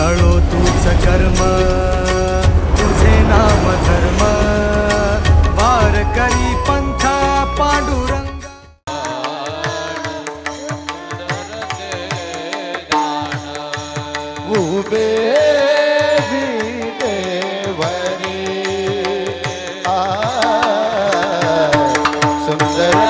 तळो तूच कर्म तुझे नाम धर्म। वार करी पंथा पांडुरंग। आ सुंदर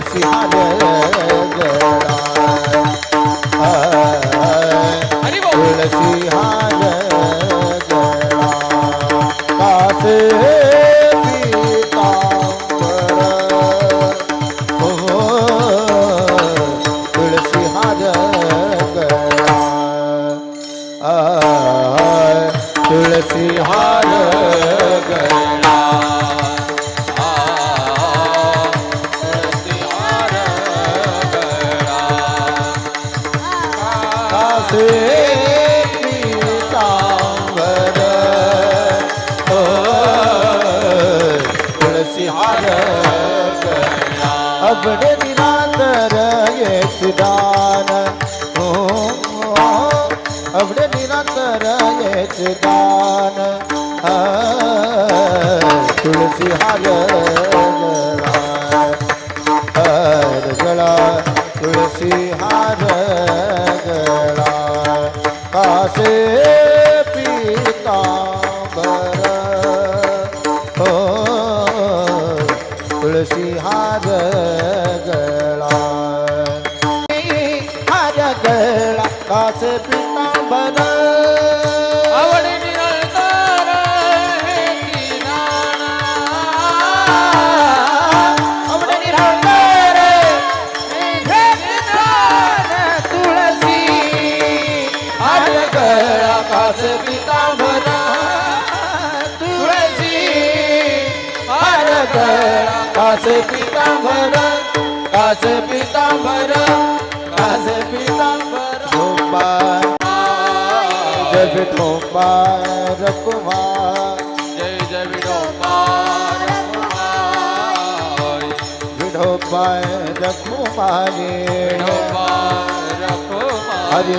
हार गड़ा तुलसी हार पीतांबर तुलसी हार गया। અભડે નિરાંતર યક્ષદાન અભડે નિરાંતર યક્ષદાન તુલસી હાર कास पितांबर कास पितांबर कास पितांबर गोपाल जब गोपाल कुमार जय जय विडोबार कुमार. विठोबाय कुमारी विडोबार कुमार. हरि